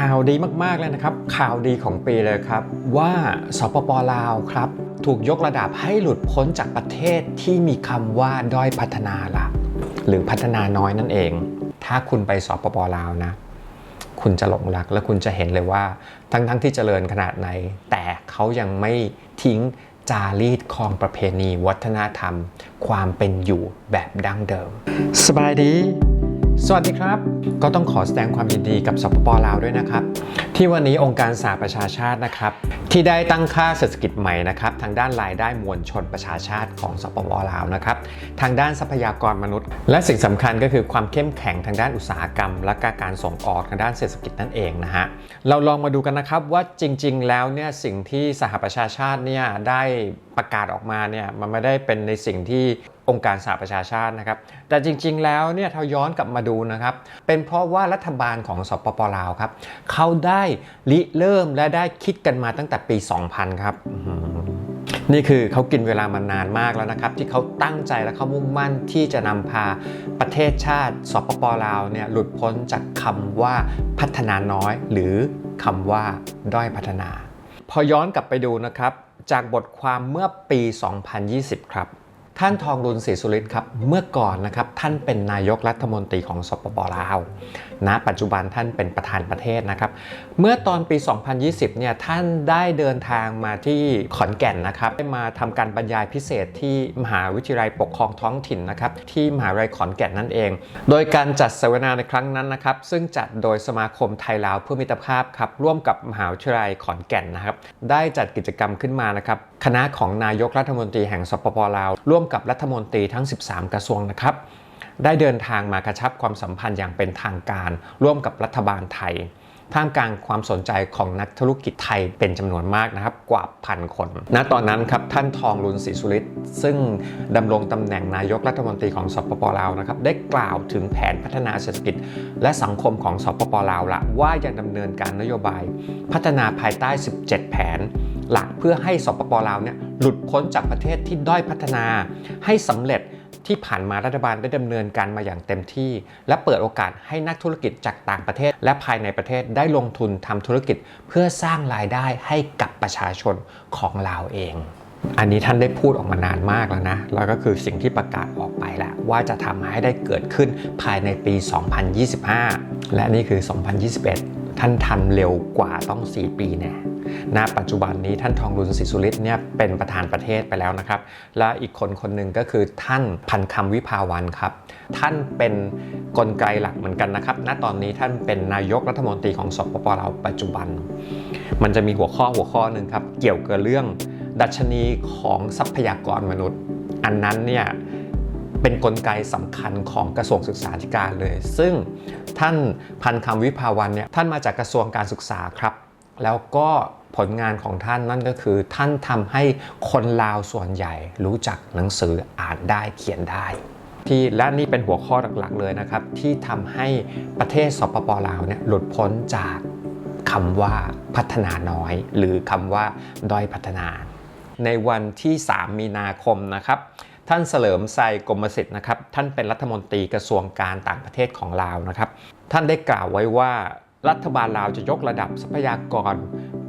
ข่าวดีมากๆเลยนะครับ ข่าวดีของปีเลยครับ ว่าสปปลาวครับ ถูกยกระดับให้หลุดพ้นจากประเทศที่มีคำว่าด้อยพัฒนาละหรือพัฒนาน้อยนั่นเอง ถ้าคุณไปสปปลาวนะคุณจะหลงรักและคุณจะเห็นเลยว่า ทั้งๆที่เจริญขนาดไหน แต่เขายังไม่ทิ้งจารีตคองประเพณี วัฒนธรรม ความเป็นอยู่แบบดั้งเดิม สบายดี สวัสดีครับ ก็ต้องขอแสดงความยินดีกับสปปลาวด้วยนะครับ ที่วันนี้องค์การสหประชาชาตินะครับ ที่ได้ตั้งค่าเศรษฐกิจใหม่นะครับทางด้านรายได้มวลชนประชาชาติของสปปลาวนะครับทางด้านทรัพยากรมนุษย์ และสิ่งสำคัญก็คือความเข้มแข็งทางด้านอุตสาหกรรม และกการส่งออกทางด้านเศรษฐกิจนั่นเองนะฮะเราลองมาดูกันนะครับว่าจริง ๆ แล้วเนี่ยสิ่งที่สหประชาชาติเนี่ยได้ประกาศออกมาเนี่ยมันไม่ได้เป็นในสิ่งที่ องค์การสหประชาชาตินะครับ แต่จริงๆ แล้วเนี่ยถ้าย้อนกลับมาดูนะครับ เป็นเพราะว่ารัฐบาลของสปปลาวครับเขาได้ริเริ่มและได้คิดกันมาตั้งแต่ปี 2000 ครับนี่คือเขากินเวลามานานมากแล้วนะครับ ที่เขาตั้งใจและเขามุ่งมั่นที่จะนำพาประเทศชาติสปปลาวเนี่ยหลุดพ้นจากคำว่าพัฒนาน้อย หรือคำว่าด้อยพัฒนา พอย้อนกลับไปดูนะครับ จากบทความเมื่อปี 2020 ครับ ท่านทองรุนศรีสุริศครับเมื่อก่อนนะครับท่านเป็นนายกรัฐมนตรีของสปปลาว ณปัจจุบันท่านเป็นประธานประเทศนะครับ เมื่อตอนปี 2020 เนี่ยท่านได้เดินทางมาที่ขอนแก่นนะครับได้มาทำการบรรยายพิเศษที่มหาวิทยาลัยปกครองท้องถิ่นนะครับที่มหาวิทยาลัยขอนแก่นนั่นเอง โดยการจัดเสวนาในครั้งนั้นนะครับ ซึ่งจัดโดยสมาคมไทยลาวเพื่อมิตรภาพครับร่วมกับมหาวิทยาลัยขอนแก่นนะครับ ได้จัดกิจกรรมขึ้นมานะครับคณะของนายกรัฐมนตรีแห่งสปปลาว ร่วมกับรัฐมนตรีทั้ง 13 กระทรวงนะครับ ได้เดินทางมากระชับความสัมพันธ์อย่างเป็นทางการ ร่วมกับรัฐบาลไทย ท่ามกลางความสนใจของนักธุรกิจไทยเป็นจำนวนมากนะครับกว่าพันคน ณ ตอนนั้นครับท่านทองรุนศรีสุริตซึ่งดำรงตำแหน่งนายกรัฐมนตรีของสปปลาวนะครับได้กล่าวถึงแผนพัฒนาเศรษฐกิจ และสังคมของสปปลาวละว่ายังดำเนินการนโยบาย พัฒนาภายใต้ 17 แผนหลักเพื่อให้สปปลาวเนี่ยหลุดพ้นจากประเทศที่ด้อยพัฒนาให้สำเร็จ ที่ผ่านมารัฐบาลได้ดำเนินการมาอย่างเต็มที่ และเปิดโอกาสให้นักธุรกิจจากต่างประเทศ และภายในประเทศได้ลงทุนทำธุรกิจ เพื่อสร้างรายได้ให้กับประชาชนของลาวเองอันนี้ท่านได้พูดออกมานานมากแล้วนะ แล้วก็คือสิ่งที่ประกาศออกไปแล้วว่าจะทำให้ได้เกิดขึ้นภายในปี 2025 และนี่คือ 2021 ท่านทำเร็วกว่าต้อง 4 ปีแน่ณปัจจุบันนี้ท่านทองรุนศรีสุริตเนี่ยเป็นประธานประเทศไปแล้วนะครับ และอีกคนคนหนึ่งก็คือท่านพันคำวิภาวันครับ ท่านเป็นกลไกหลักเหมือนกันนะครับ ณตอนนี้ท่านเป็นนายกรัฐมนตรีของสปปลาวปัจจุบัน มันจะมีหัวข้อหัวข้อหนึ่งครับ เกี่ยวกับเรื่องดัชนีของทรัพยากรมนุษย์ อันนั้นเนี่ย เป็นนกลไกสำคัญของกระทรวงศึกษาธิการเลย ซึ่งท่านพันคำวิภาวันเนี่ยท่านมาจากกระทรวงการศึกษาครับ แล้วก็ผลงานของท่านนั่นก็คือ ท่านทำให้คนลาวส่วนใหญ่รู้จักหนังสืออ่านได้เขียนได้ ที่และนี่เป็นหัวข้อหลักๆเลยนะครับ ที่ทำให้ประเทศสปปลาวเนี่ยหลุดพ้นจากคำว่าพัฒนาน้อย หรือคำว่าด้อยพัฒนา ในวันที่ 3 มีนาคมนะครับ ท่านเสลิมไซกรมสิทธิ์นะครับ ท่านเป็นรัฐมนตรีกระทรวงการต่างประเทศของลาวนะครับ ท่านได้กล่าวไว้ว่ารัฐบาลลาวจะยกระดับทรัพยากร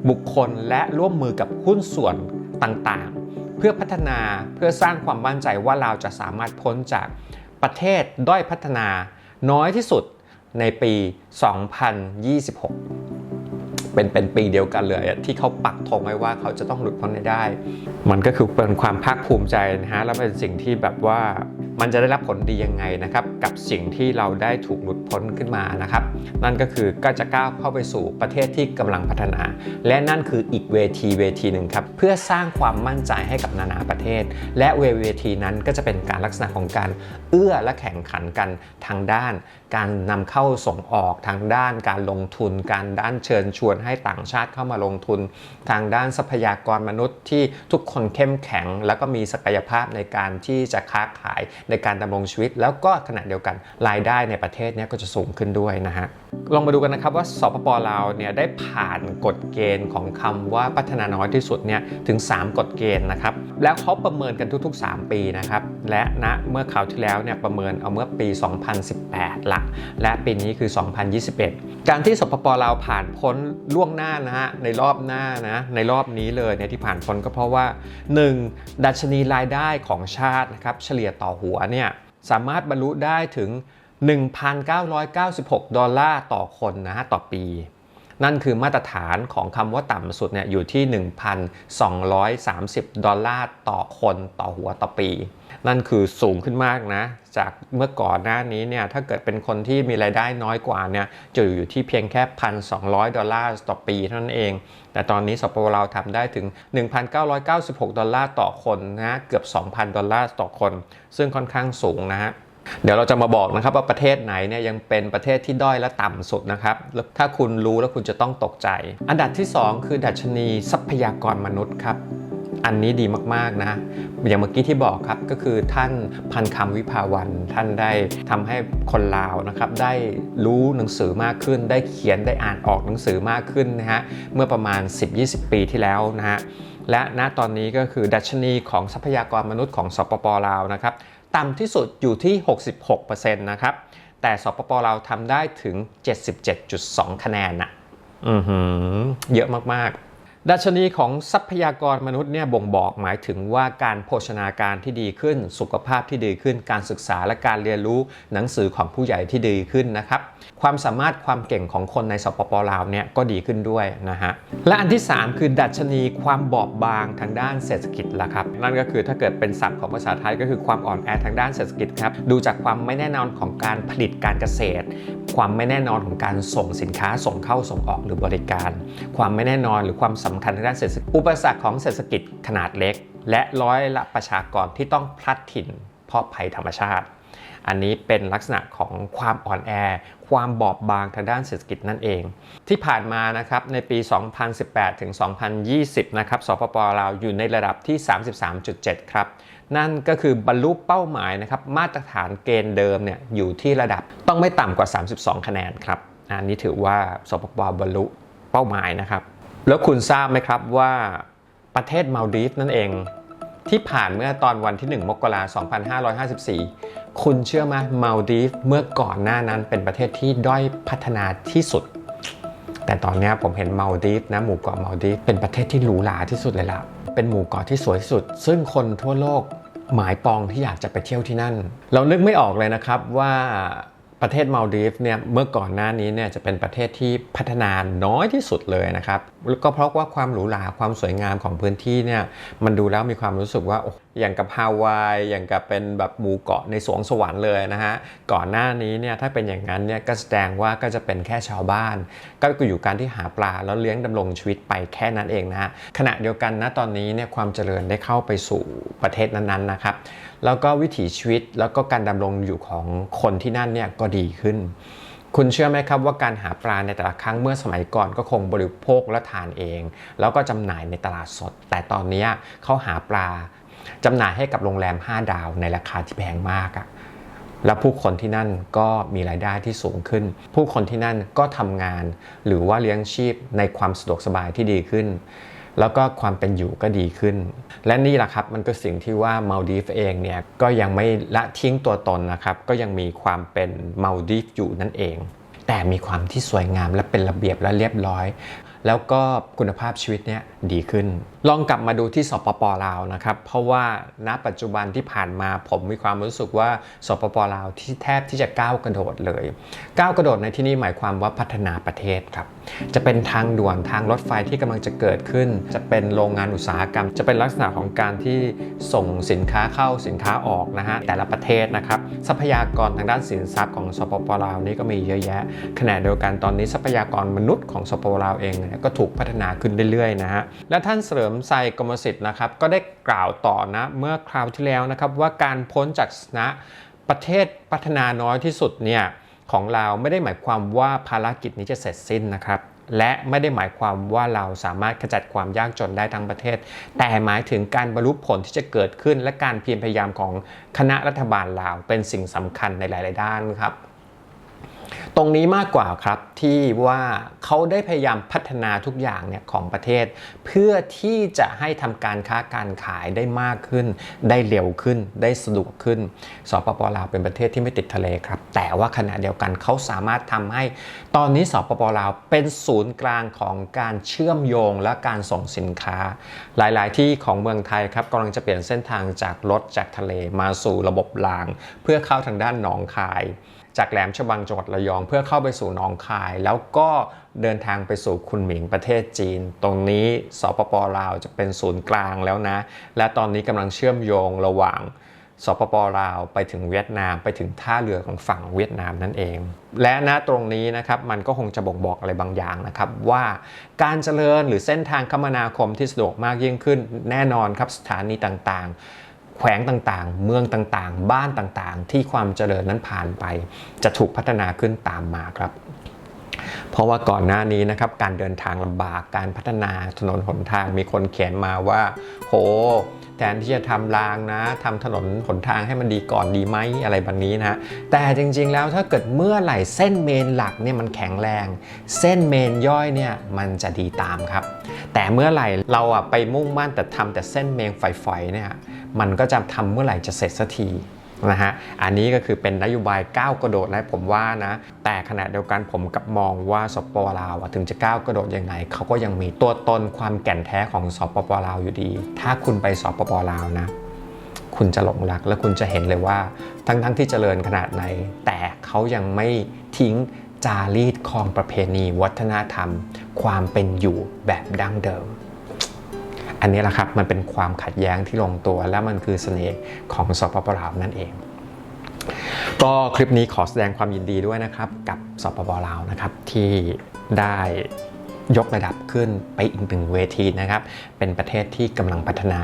บุคคลและร่วมมือกับหุ้นส่วนต่างๆ เพื่อพัฒนาเพื่อสร้างความมั่นใจว่าลาวจะสามารถพ้นจากประเทศด้อยพัฒนาน้อยที่สุดในปี 2026 เป็นเป็นปีเดียวกันเลยที่เขาปักธงไว้ว่าเขาจะต้องหลุดพ้นให้ได้ มันก็คือเป็นความภาคภูมิใจนะฮะแล้วเป็นสิ่งที่แบบว่ามันจะได้รับผลดียังไงนะครับ กับสิ่งที่เราได้ถูกหลุดพ้นขึ้นมานะครับ นั่นก็คือก็จะก้าวเข้าไปสู่ประเทศที่กำลังพัฒนา และนั่นคืออีกเวทีเวทีหนึ่งครับ เพื่อสร้างความมั่นใจให้กับนานาประเทศ และเวเวทีนั้นก็จะเป็นการลักษณะของการเอื้อและแข่งขันกันทางด้าน การนำเข้าส่งออกทางด้าน การลงทุน การด้านเชิญชวนให้ต่างชาติเข้ามาลงทุน ทางด้านทรัพยากรมนุษย์ที่ทุกคนเข้มแข็ง แล้วก็มีศักยภาพในการที่จะค้าขายในการดำรงชีวิต แล้วก็ขณะเดียวกัน รายได้ในประเทศเนี้ก็จะสูงขึ้นด้วยนะฮะ ลองมาดูกันนะครับว่าสปปลาวเนี่ยได้ผ่านกฎเกณฑ์ของคำว่าพัฒนาน้อยที่สุดเนี่ยถึง 3 กฎเกณฑ์นะครับ แล้วเขาประเมินกันทุก ๆ 3 ปีนะครับ และณเมื่อคราวที่แล้วเนี่ยประเมินเอาเมื่อปี 2018 ละ และปีนี้คือ 2021 การที่สปปลาวผ่านพ้นล่วงหน้านะฮะในรอบหน้านะในรอบนี้เลยเนี่ยที่ผ่านพ้นก็เพราะว่า 1. ดัชนีรายได้ของชาตินะครับเฉลี่ยต่อหัวเนี่ย สามารถบรรลุได้ถึง 1,996 ดอลลาร์ต่อคนนะฮะต่อปี นั่นคือมาตรฐานของคำว่าต่ำสุดเนี่ยอยู่ที่ 1,230 ดอลลาร์ต่อคนต่อหัวต่อปี นั่นคือสูงขึ้นมากนะ จากเมื่อก่อนหน้านี้เนี่ยถ้าเกิดเป็นคนที่มีรายได้น้อยกว่าเนี่ยจะอยู่ที่เพียงแค่ 1,200 ดอลลาร์ต่อปีเท่านั้นเอง แต่ตอนนี้สปปเราทำได้ถึง 1,996 ดอลลาร์ต่อคนนะเกือบ 2,000 ดอลลาร์ต่อคน ซึ่งค่อนข้างสูงนะฮะ เดี๋ยวเราจะมาบอกนะครับว่าประเทศไหนเนี่ยยังเป็นประเทศที่ด้อยและต่ำสุดนะครับแล้วถ้าคุณรู้แล้วคุณจะต้องตกใจ อันดับที่ 2 คือดัชนีทรัพยากรมนุษย์ครับ อันนี้ดีมากๆนะ อย่างเมื่อกี้ที่บอกครับก็คือท่านพันคำวิภาวัน ท่านได้ทำให้คนลาวนะครับได้รู้หนังสือมากขึ้น ได้เขียนได้อ่านออกหนังสือมากขึ้นนะฮะเมื่อประมาณ 10-20 ปีที่แล้วนะฮะและณตอนนี้ก็คือดัชนีของทรัพยากรมนุษย์ของสปปลาวนะครับ ต่ำที่สุดอยู่ที่ 66%นะครับ แต่สปปเราทำได้ถึง 77.2 คะแนนนะอือหือเยอะมากๆ ดัชนีของทรัพยากรมนุษย์เนี่ยบ่งบอกหมายถึงว่าการโภชนาการที่ดีขึ้น สุขภาพที่ดีขึ้น การศึกษาและการเรียนรู้หนังสือของผู้ใหญ่ที่ดีขึ้นนะครับ ความสามารถความเก่งของคนในสปปลาวเนี่ยก็ดีขึ้นด้วยนะฮะ และอันที่ 3 คือดัชนีความบอบบางทางด้านเศรษฐกิจละครับ นั่นก็คือถ้าเกิดเป็นศัพท์ของภาษาไทยก็คือความอ่อนแอทางด้านเศรษฐกิจครับ ดูจากความไม่แน่นอนของการผลิตการเกษตร ความไม่แน่นอนของการส่งสินค้าส่งเข้าส่งออกหรือบริการ ความไม่แน่นอนหรือความสำคัญทางด้านเศรษฐกิจ อุปสรรคของเศรษฐกิจขนาดเล็ก และร้อยละประชากรที่ต้องพลัดถิ่น เพราะภัยธรรมชาติ อันนี้เป็นลักษณะของความอ่อนแอ ความบอบบางทางด้านเศรษฐกิจนั่นเอง ที่ผ่านมานะครับในปี 2018 ถึง 2020 นะครับสปปลาวอยู่ในระดับที่ 33.7 ครับนั่นก็คือบรรลุเป้าหมายนะครับมาตรฐานเกณฑ์เดิมเนี่ยอยู่ที่ระดับต้องไม่ต่ำกว่า 32 คะแนนครับอันนี้ถือว่าสปปบรรลุเป้าหมายนะครับ แล้วคุณทราบไหมครับว่าประเทศมาลดีฟนั่นเอง ที่ผ่านเมื่อตอนวันที่ 1 มกราคม2554 คุณเชื่อไหมมาลดีฟเมื่อก่อนหน้านั้นเป็นประเทศที่ด้อยพัฒนาที่สุด แต่ตอนนี้ผมเห็นมาลดีฟนะหมู่เกาะมาลดีฟเป็นประเทศที่หรูหราที่สุดเลยล่ะเป็นหมู่เกาะที่สวยที่สุด ซึ่งคนทั่วโลกหมายปองที่อยากจะไปเที่ยวที่นั่น เรานึกไม่ออกเลยนะครับว่า ประเทศมาลดีฟเนี่ยเมื่อก่อนหน้านี้เนี่ยจะเป็นประเทศที่พัฒนาน้อยที่สุดเลยนะครับก็เพราะว่าความหรูหราความสวยงามของพื้นที่เนี่ยมันดูแล้วมีความรู้สึกว่าอย่างกับฮาวาย อย่างกับเป็นแบบหมู่เกาะในสวงสวรรค์เลยนะฮะ ก่อนหน้านี้เนี่ยถ้าเป็นอย่างนั้นเนี่ยก็แสดงว่าก็จะเป็นแค่ชาวบ้าน ก็อยู่การที่หาปลาแล้วเลี้ยงดำรงชีวิตไปแค่นั้นเองนะฮะ ขณะเดียวกันนะตอนนี้เนี่ยความเจริญได้เข้าไปสู่ประเทศนั้นๆนะครับ แล้วก็วิถีชีวิตแล้วก็การดำรงอยู่ของคนที่นั่นเนี่ยก็ดีขึ้นคุณเชื่อไหมครับว่าการหาปลาในแต่ละครั้งเมื่อสมัยก่อนก็คงบริโภคและทานเอง แล้วก็จำหน่ายในตลาดสด แต่ตอนนี้เขาหาปลา จำหน่ายให้กับโรงแรม 5 ดาวในราคาที่แพงมากอะแล้วผู้คนที่นั่นก็มีรายได้ที่สูงขึ้น ผู้คนที่นั่นก็ทำงาน หรือว่าเลี้ยงชีพในความสะดวกสบายที่ดีขึ้น แล้วก็ความเป็นอยู่ก็ดีขึ้น และนี่แหละครับมันก็สิ่งที่ว่ามาลดีฟเองเนี่ยก็ยังไม่ละทิ้งตัวตนนะครับ ก็ยังมีความเป็นมาลดีฟอยู่นั่นเอง แต่มีความที่สวยงามและเป็นระเบียบและเรียบร้อย แล้วก็คุณภาพชีวิตเนี่ยดีขึ้น ลองกลับมาดูที่สปปลาวนะครับ เพราะว่าณปัจจุบันที่ผ่านมาผมมีความรู้สึกว่าสปปลาวที่แทบที่จะก้าวกระโดดเลย ก้าวกระโดดในที่นี้หมายความว่าพัฒนาประเทศครับ จะเป็นทางด่วนทางรถไฟที่กำลังจะเกิดขึ้น จะเป็นโรงงานอุตสาหกรรม จะเป็นลักษณะของการที่ส่งสินค้าเข้าสินค้าออกนะฮะแต่ละประเทศนะครับ ทรัพยากรทางด้านสินทรัพย์ของสปปลาวนี่ก็มีเยอะแยะขณะเดียวกันตอนนี้ทรัพยากรมนุษย์ของสปปลาวเองก็ถูกพัฒนาขึ้นเรื่อยๆนะฮะและท่านเสริมไซกรมสิทธิ์นะครับก็ได้กล่าวต่อนะเมื่อคราวที่แล้วนะครับว่าการพ้นจากนะประเทศพัฒนาน้อยที่สุดเนี่ยของเราไม่ได้หมายความว่าภารกิจนี้จะเสร็จสิ้นนะครับและไม่ได้หมายความว่าเราสามารถขจัดความยากจนได้ทั้งประเทศ แต่หมายถึงการบรรลุผลที่จะเกิดขึ้น และการเพียรพยายามของคณะรัฐบาลลาวเป็นสิ่งสำคัญในหลาย ๆ ด้านครับ ตรงนี้มากกว่าครับที่ว่าเขาได้พยายามพัฒนาทุกอย่างเนี่ยของประเทศ เพื่อที่จะให้ทำการค้าการขายได้มากขึ้น ได้เร็วขึ้น ได้สะดวกขึ้นสปปลาวเป็นประเทศที่ไม่ติดทะเลครับ แต่ว่าขณะเดียวกันเขาสามารถทำให้ ตอนนี้สปปลาวเป็นศูนย์กลางของการเชื่อมโยงและการส่งสินค้า หลาย ๆ ที่ของเมืองไทยครับกำลังจะเปลี่ยนเส้นทางจากรถจากทะเลมาสู่ระบบราง เพื่อเข้าทางด้านหนองคาย จากแหลมฉบังจังหวัดระยอง เพื่อเข้าไปสู่หนองคาย แล้วก็เดินทางไปสู่คุนหมิงประเทศจีน ตรงนี้สปปลาวจะเป็นศูนย์กลางแล้วนะ และตอนนี้กำลังเชื่อมโยงระหว่างสปปลาวไปถึงเวียดนามไปถึงท่าเรือของฝั่งเวียดนามนั่นเอง และณตรงนี้นะครับมันก็คงจะบ่งบอกอะไรบางอย่างนะครับ ว่าการเจริญหรือเส้นทางคมนาคมที่สะดวกมากยิ่งขึ้นแน่นอนครับสถานีต่างๆ แขวงต่างๆ เมืองต่างๆ บ้านต่างๆ ที่ความเจริญนั้นผ่านไป จะถูกพัฒนาขึ้นตามมาครับเพราะว่าก่อนหน้านี้นะครับการเดินทางลำบากการพัฒนาถนนหนทางมีคนเขียนมาว่า โห แทนที่จะทำรางนะทำถนนหนทางให้มันดีก่อนดีไหมอะไรแบบนี้นะแต่จริงๆแล้วถ้าเกิดเมื่อไหร่เส้นเมนหลักเนี่ยมันแข็งแรง เส้นเมนย่อยเนี่ยมันจะดีตามครับ แต่เมื่อไหร่เราอะไปมุ่งมั่นแต่ทำแต่เส้นเมนฝอยๆเนี่ย มันก็จะทำเมื่อไหร่จะเสร็จสักทีนะฮะ อันนี้ก็คือเป็นนโยบายก้าวกระโดดนะผมว่านะ แต่ขณะเดียวกันผมกับมองว่าสปปลาวถึงจะก้าวกระโดดยังไงเขาก็ยังมีตัวตนความแก่นแท้ของสปปลาวอยู่ดี ถ้าคุณไปสปปลาวนะ คุณจะหลงรักและคุณจะเห็นเลยว่า ทั้งๆทที่เจริญขนาดไหน แต่เขายังไม่ทิ้งจารีตคองประเพณี วัฒนธรรม ความเป็นอยู่แบบดั้งเดิม อันนี้แหละครับมันเป็นความขัดแย้งที่ลงตัว และมันคือเสน่ห์ของสปปลาวนั่นเอง ก็คลิปนี้ขอแสดงความยินดีด้วยนะครับ กับสปปลาวนะครับที่ได้ยกระดับขึ้นไปอีกหนึ่งเวทีนะครับ เป็นประเทศที่กำลังพัฒนา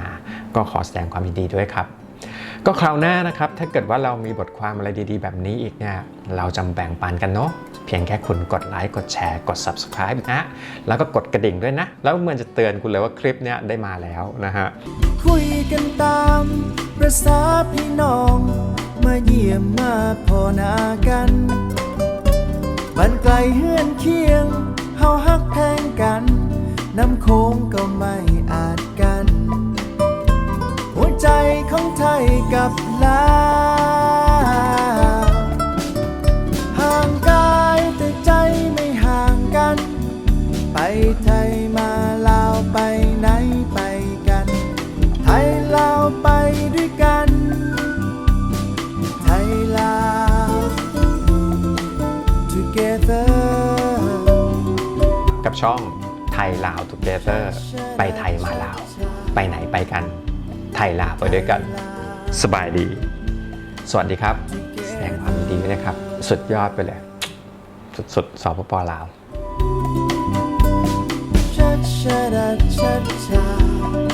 ก็ขอแสดงความยินดีด้วยครับ ก็คราวหน้านะครับ ถ้าเกิดว่าเรามีบทความอะไรดีๆ แบบนี้อีกเนี่ยเราจำแบ่งปันกันเนาะเพียงแค่คุณกดไลค์กดแชร์กด subscribe นะ แล้วก็กดกระดิ่งด้วยนะ แล้วมันจะเตือนคุณเลยว่าคลิปเนี้ยได้มาแล้วนะฮะคุยกันตามประษาพี่น้อง มาเยี่ยมมาพอนากันมันไกลเฮือนเคียงเฮาฮักแพงกัน น้ำโค้งก็ไม่อาจกัน ใจของไทยกับลาว ไทยลาวไปด้วยกัน สบายดี สวัสดีครับ แสดงความยินดีด้วยนะครับ สุดยอดไปเลย สุดๆสปปลาว cha cha cha cha cha